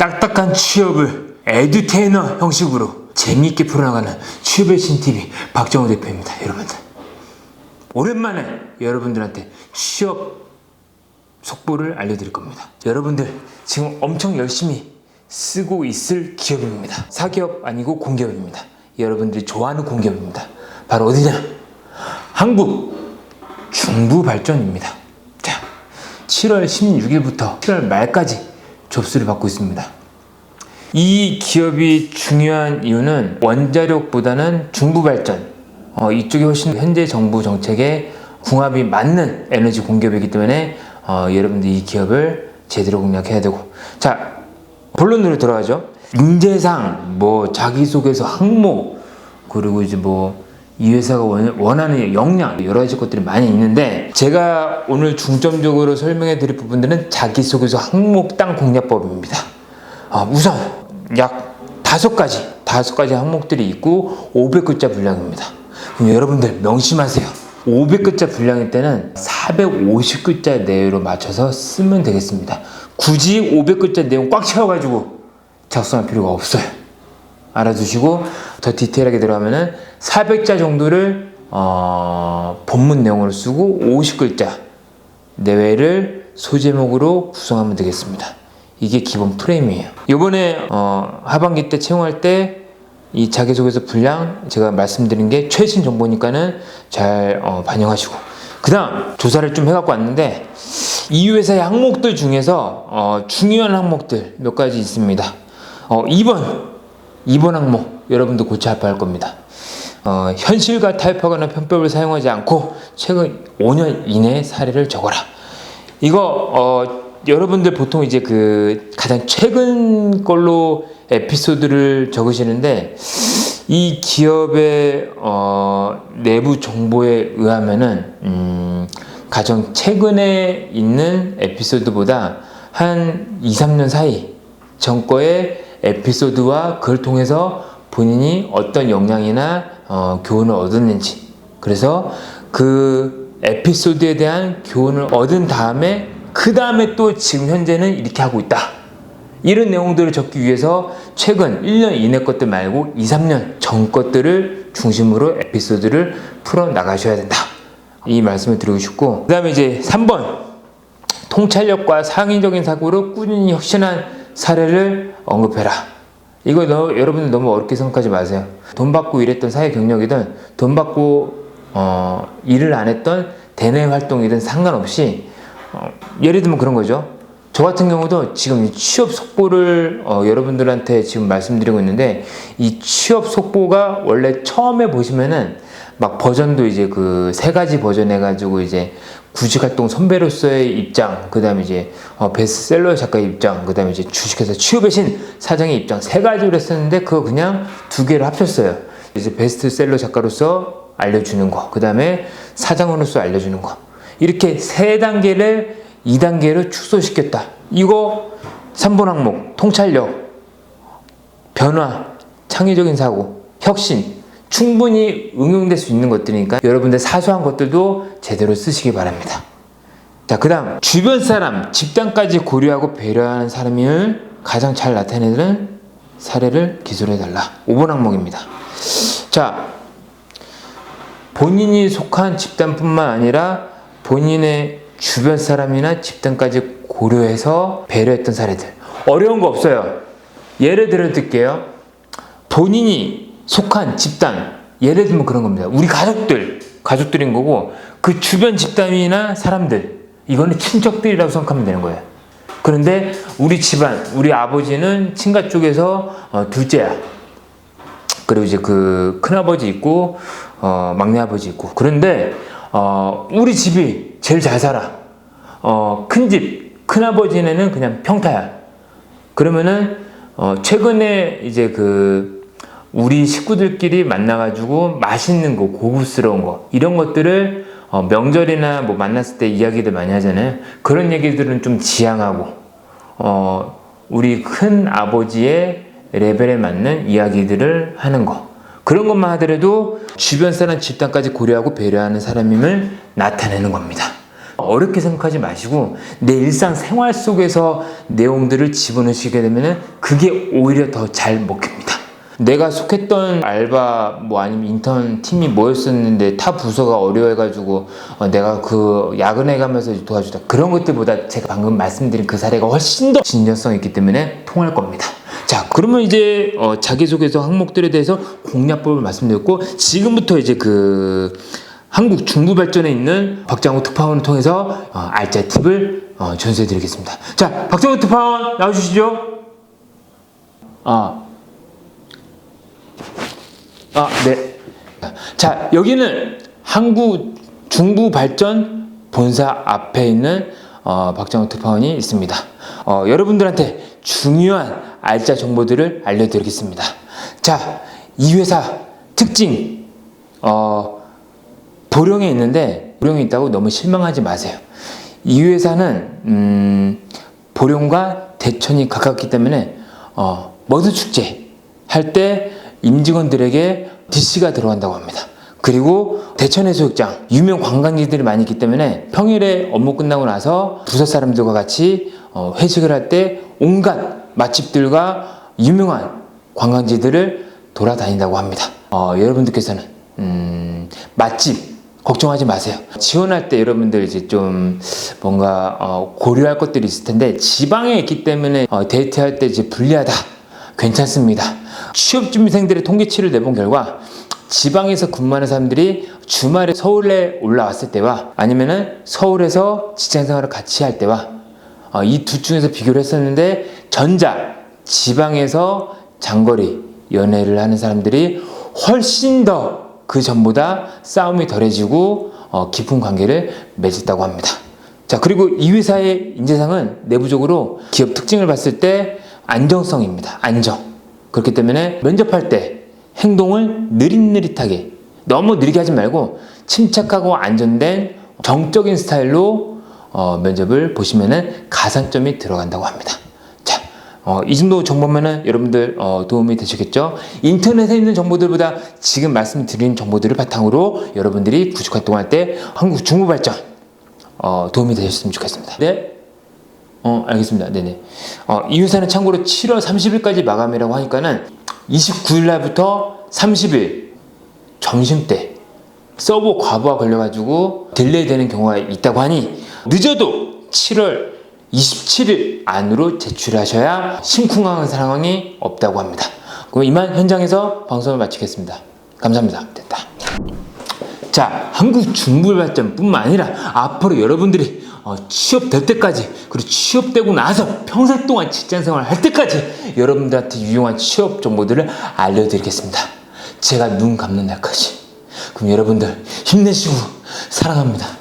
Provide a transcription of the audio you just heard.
딱딱한 취업을 에듀테이너 형식으로 재미있게 풀어나가는 취업의 신TV 박정호 대표입니다. 여러분들. 오랜만에 여러분들한테 취업 속보를 알려드릴 겁니다. 여러분들 지금 엄청 열심히 쓰고 있을 기업입니다. 사기업 아니고 공기업입니다. 여러분들이 좋아하는 공기업입니다. 바로 어디냐? 한국 중부발전입니다. 자, 7월 16일부터 7월 말까지 접수를 받고 있습니다. 이 기업이 중요한 이유는 원자력보다는 중부 발전, 어, 이쪽이 훨씬 현재 정부 정책에 궁합이 맞는 에너지 공기업이기 때문에 어, 여러분들 이 기업을 제대로 공략해야 되고 자 본론으로 들어가죠 인재상 뭐 자기소개서 항목 그리고 이제 뭐 이 회사가 원- 원하는 역량 여러 가지 것들이 많이 있는데 제가 오늘 중점적으로 설명해 드릴 부분들은 자기소개서 항목당 공략법입니다. 아, 우선 약 다섯 가지 다섯 가지 항목들이 있고 500글자 분량입니다. 그럼 여러분들 명심하세요. 500글자 분량일 때는 450글자 내외로 맞춰서 쓰면 되겠습니다. 굳이 500글자 내용 꽉 채워가지고 작성할 필요가 없어요. 알아두시고 더 디테일하게 들어가면은 400자 정도를 어, 본문 내용으로 쓰고 50글자 내외를 소제목으로 구성하면 되겠습니다. 이게 기본 프레임이에요. 이번에 어, 하반기 때 채용할 때 이 자기소개서 분량 제가 말씀드린 게 최신 정보니까는 잘 어, 반영하시고 그 다음 조사를 좀 해갖고 왔는데 이 회사의 항목들 중에서 어, 중요한 항목들 몇 가지 있습니다. 어, 2번 2번 항목 여러분도 고쳐 합할 겁니다. 어, 현실과 타협하거나 편법을 사용하지 않고 최근 5년 이내 사례를 적어라. 이거 어, 여러분들 보통 이제 그 가장 최근 걸로 에피소드를 적으시는데 이 기업의 어, 내부 정보에 의하면은 음, 가장 최근에 있는 에피소드보다 한 2, 3년 사이 전 거의 에피소드와 그걸 통해서 본인이 어떤 역량이나 어, 교훈을 얻었는지. 그래서 그 에피소드에 대한 교훈을 얻은 다음에 그 다음에 또 지금 현재는 이렇게 하고 있다. 이런 내용들을 적기 위해서 최근 1년 이내 것들 말고 2, 3년 전 것들을 중심으로 에피소드를 풀어 나가셔야 된다. 이 말씀을 드리고 싶고 그 다음에 이제 3번. 통찰력과 상인적인 사고로 꾸준히 혁신한 사례를 언급해라. 이거 너, 여러분들 너무 어렵게 생각하지 마세요. 돈 받고 일했던 사회 경력이든 돈 받고 어, 일을 안 했던 대내 활동이든 상관없이 어, 예를 들면 그런 거죠. 저 같은 경우도 지금 이 취업 속보를 어, 여러분들한테 지금 말씀드리고 있는데 이 취업 속보가 원래 처음에 보시면은 막 버전도 이제 그 세 가지 버전 해가지고 이제 구직 활동 선배로서의 입장, 그 다음에 이제 어, 베스트셀러 작가의 입장, 그 다음에 이제 주식회사 취업의 신 사장의 입장 세 가지로 했었는데 그거 그냥 두 개를 합쳤어요. 이제 베스트셀러 작가로서 알려주는 거, 그 다음에 사장으로서 알려주는 거. 이렇게 세 단계를 2단계로 축소시켰다. 이거 3번 항목, 통찰력, 변화, 창의적인 사고, 혁신, 충분히 응용될 수 있는 것들이니까 여러분들 사소한 것들도 제대로 쓰시기 바랍니다. 자, 그 다음, 주변 사람, 집단까지 고려하고 배려하는 사람을 가장 잘 나타내는 사례를 기술해달라. 5번 항목입니다. 자, 본인이 속한 집단뿐만 아니라 본인의 주변 사람이나 집단까지 고려해서 배려했던 사례들. 어려운 거 없어요. 예를 들어 드릴게요. 본인이 속한 집단, 예를 들면 그런 겁니다. 우리 가족들, 가족들인 거고, 그 주변 집단이나 사람들, 이거는 친척들이라고 생각하면 되는 거예요. 그런데 우리 집안, 우리 아버지는 친가 쪽에서 어, 둘째야. 그리고 이제 그 큰아버지 있고, 어, 막내아버지 있고. 그런데, 어, 우리 집이 제일 잘 살아. 어, 큰 집, 큰아버지네는 그냥 평타야. 그러면은, 어, 최근에 이제 그, 우리 식구들끼리 만나가지고 맛있는 거, 고급스러운 거, 이런 것들을 어, 명절이나 뭐 만났을 때 이야기들 많이 하잖아요. 그런 얘기들은 좀 지양하고, 어, 우리 큰 아버지의 레벨에 맞는 이야기들을 하는 거. 그런 것만 하더라도 주변 사람 집단까지 고려하고 배려하는 사람임을 나타내는 겁니다. 어렵게 생각하지 마시고 내 일상 생활 속에서 내용들을 집어넣으시게 되면은 그게 오히려 더 잘 먹힙니다. 내가 속했던 알바 뭐 아니면 인턴 팀이 뭐였었는데 타 부서가 어려워해가지고 어, 내가 그 야근해 가면서 도와주다 그런 것들보다 제가 방금 말씀드린 그 사례가 훨씬 더 진정성 있기 때문에 통할 겁니다. 자 그러면 이제 어, 자기소개서 항목들에 대해서 공략법을 말씀드렸고 지금부터 이제 그 한국 중부 발전에 있는 박장호 특파원을 통해서 어, 알짜 팁을 어, 전수해 드리겠습니다. 자 박장호 특파원 나와주시죠. 아 아, 네. 자, 여기는 한국 중부 발전 본사 앞에 있는 어, 박정호 특파원이 있습니다. 어, 여러분들한테 중요한 알짜 정보들을 알려드리겠습니다. 자, 이 회사 특징, 어, 보령에 있는데 보령에 있다고 너무 실망하지 마세요. 이 회사는 음, 보령과 대천이 가깝기 때문에 어, 머드 축제 할 때 임직원들에게 DC가 들어간다고 합니다. 그리고 대천 해수욕장 유명 관광지들이 많이 있기 때문에 평일에 업무 끝나고 나서 부서 사람들과 같이 어, 회식을 할 때 온갖 맛집들과 유명한 관광지들을 돌아다닌다고 합니다. 어, 여러분들께서는 음, 맛집 걱정하지 마세요. 지원할 때 여러분들 이제 좀 뭔가 어, 고려할 것들이 있을 텐데 지방에 있기 때문에 어, 데이트할 때 이제 불리하다. 괜찮습니다. 취업준비생들의 통계치를 내본 결과 지방에서 근무하는 사람들이 주말에 서울에 올라왔을 때와 아니면은 서울에서 직장생활을 같이 할 때와 어, 이두 중에서 비교를 했었는데 전자 지방에서 장거리 연애를 하는 사람들이 훨씬 더 그 전보다 싸움이 덜해지고 어, 깊은 관계를 맺었다고 합니다. 자 그리고 이 회사의 인재상은 내부적으로 기업 특징을 봤을 때 안정성입니다. 안정. 그렇기 때문에 면접할 때 행동을 느릿느릿하게 너무 느리게 하지 말고 침착하고 안전된 정적인 스타일로 어, 면접을 보시면은 가산점이 들어간다고 합니다. 자, 어, 이 정도 정보면은 여러분들 어, 도움이 되시겠죠? 인터넷에 있는 정보들보다 지금 말씀드린 정보들을 바탕으로 여러분들이 구직 활동할 때 한국 중부 발전 어, 도움이 되셨으면 좋겠습니다. 네. 어, 알겠습니다. 네네. 어, 이 회사는 참고로 7월 30일까지 마감이라고 하니까는 29일 날부터 30일 점심 때 서버 과부하 걸려가지고 딜레이 되는 경우가 있다고 하니 늦어도 7월 27일 안으로 제출하셔야 심쿵하는 상황이 없다고 합니다. 그럼 이만 현장에서 방송을 마치겠습니다. 감사합니다. 됐다. 자, 한국 중부 발전뿐만 아니라 앞으로 여러분들이 어, 취업될 때까지 그리고 취업되고 나서 평생 동안 직장 생활 할 때까지 여러분들한테 유용한 취업 정보들을 알려드리겠습니다. 제가 눈 감는 날까지. 그럼 여러분들 힘내시고 사랑합니다.